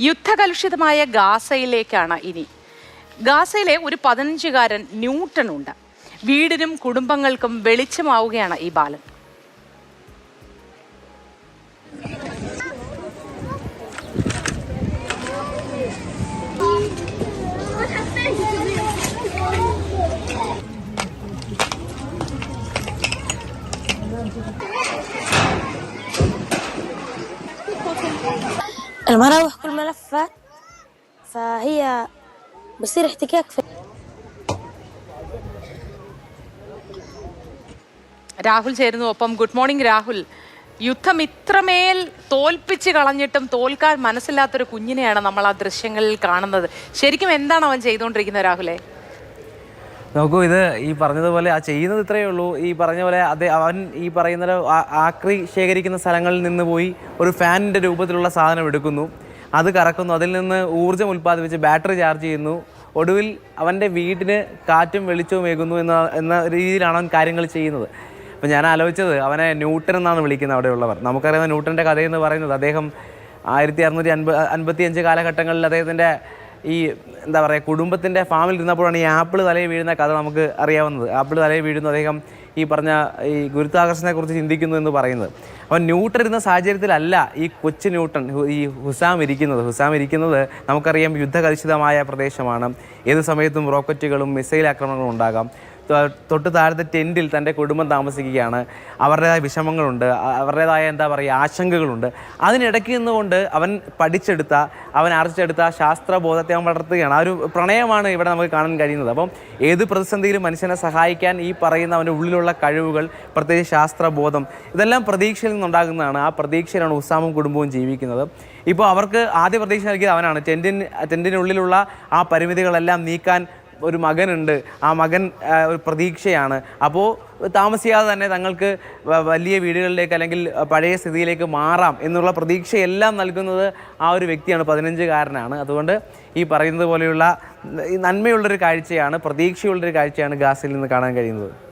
യുദ്ധകലുഷിതമായ ഗാസയിലേക്കാണ് ഇനി. ഗാസയിലെ ഒരു പതിനഞ്ചുകാരൻ ന്യൂട്ടൺ ഉണ്ട് വീടിനും കുടുംബങ്ങൾക്കും വെളിച്ചമാവുകയാണ് ഈ ബാലൻ. المراوح كل ملفات فهي بصير احتكاك في രാഹുൽ ചേരുന്നു ഒപ്പം ഗുഡ് മോർണിംഗ് രാഹുൽ യുദ്ധം ഇത്രമേൽ തോൽപ്പിച്ച് കളഞ്ഞിട്ടും തോൽക്കാൻ മനസ്സില്ലാത്തൊരു കുഞ്ഞിനെയാണ് നമ്മൾ ആ ദൃശ്യങ്ങളിൽ കാണുന്നത് ശരിക്കും എന്താണ് അവൻ ചെയ്തുകൊണ്ടിരിക്കുന്നത് രാഹുലെ നോക്കൂ ഇത് ഈ പറഞ്ഞതുപോലെ ആ ചെയ്യുന്നത് ഇത്രയേ ഉള്ളൂ. ഈ പറഞ്ഞ പോലെ അത് അവൻ ഈ പറയുന്ന ആക്രി ശേഖരിക്കുന്ന സ്ഥലങ്ങളിൽ നിന്ന് പോയി ഒരു ഫാനിന്റെ രൂപത്തിലുള്ള സാധനം എടുക്കുന്നു. അത് കറക്കുന്നു. അതിൽ നിന്ന് ഊർജം ഉൽപ്പാദിപ്പിച്ച് ബാറ്ററി ചാർജ് ചെയ്യുന്നു. ഒടുവിൽ അവന്റെ വീടിന് കാറ്റും വെളിച്ചവും ഏകുന്നു എന്ന എന്ന രീതിയിലാണ് അവൻ കാര്യങ്ങൾ ചെയ്യുന്നത്. അപ്പം ഞാൻ ആലോചിച്ചത് അവനെ ന്യൂട്ടൻ എന്നാണ് വിളിക്കുന്നത് അവിടെയുള്ളവർ. നമുക്കറിയാവുന്ന ന്യൂട്ടന്റെ കഥയെന്ന് പറയുന്നത് അദ്ദേഹം ആയിരത്തി അറുന്നൂറ്റി അൻപത് അൻപത്തി അഞ്ച് കാലഘട്ടങ്ങളിൽ അദ്ദേഹത്തിന്റെ ഈ എന്താ പറയുക കുടുംബത്തിന്റെ ഫാമിൽ ഇരുന്നപ്പോഴാണ് ഈ ആപ്പിൾ തലയിൽ വീഴുന്ന കഥ നമുക്ക് അറിയാവുന്നത്. ആപ്പിൾ തലയിൽ വീഴുന്നു അദ്ദേഹം ഈ പറഞ്ഞ ഈ ഗുരുത്വാകർഷണത്തെക്കുറിച്ച് ചിന്തിക്കുന്നു എന്ന് പറയുന്നത്. അപ്പോൾ ന്യൂട്ടൺ ഇരുന്ന സാഹചര്യത്തിലല്ല ഈ കൊച്ചു ന്യൂട്ടൺ ഈ ഹുസാം ഇരിക്കുന്നത്. ഹുസാം ഇരിക്കുന്നത് നമുക്കറിയാം യുദ്ധകലുഷിതമായ പ്രദേശമാണ്. ഏത് സമയത്തും റോക്കറ്റുകളും മിസൈൽ ആക്രമണങ്ങളും ഉണ്ടാകാം. തൊട്ട് താഴത്തെ ടെന്റിൽ തന്റെ കുടുംബം താമസിക്കുകയാണ്. അവരുടേതായ വിഷമങ്ങളുണ്ട്. അവരുടേതായ എന്താ പറയുക ആശങ്കകളുണ്ട്. അതിനിടയ്ക്ക് നിന്നുകൊണ്ട് അവൻ പഠിച്ചെടുത്ത അവൻ ആർജിച്ചെടുത്ത ശാസ്ത്രബോധത്തെ അവൻ വളർത്തുകയാണ്. ആ ഒരു പ്രണയമാണ് ഇവിടെ നമുക്ക് കാണാൻ കഴിയുന്നത്. അപ്പം ഏത് പ്രതിസന്ധിയിലും മനുഷ്യനെ സഹായിക്കാൻ ഈ പറയുന്ന അവന്റെ ഉള്ളിലുള്ള കഴിവുകൾ പ്രത്യേകിച്ച് ശാസ്ത്രബോധം ഇതെല്ലാം പ്രതീക്ഷയിൽ നിന്നുണ്ടാകുന്നതാണ്. ആ പ്രതീക്ഷയിലാണ് ഉസാമും കുടുംബവും ജീവിക്കുന്നത്. ഇപ്പോൾ അവർക്ക് ആദ്യ പ്രതീക്ഷ നൽകിയത് അവനാണ്. ടെന്റിന് ടെന്റിനുള്ളിലുള്ള ആ പരിമിതികളെല്ലാം നീക്കാൻ ഒരു മകനുണ്ട്. ആ മകൻ ഒരു പ്രതീക്ഷയാണ്. അപ്പോൾ താമസിയാതെ തന്നെ തങ്ങൾക്ക് വലിയ വീടുകളിലേക്ക് അല്ലെങ്കിൽ പഴയ സ്ഥിതിയിലേക്ക് മാറാം എന്നുള്ള പ്രതീക്ഷയെല്ലാം നൽകുന്നത് ആ ഒരു വ്യക്തിയാണ് പതിനഞ്ചുകാരനാണ്. അതുകൊണ്ട് ഈ പറയുന്നത് പോലെയുള്ള നന്മയുള്ളൊരു കാഴ്ചയാണ് പ്രതീക്ഷയുള്ളൊരു കാഴ്ചയാണ് ഗാസിൽ നിന്ന് കാണാൻ കഴിയുന്നത്.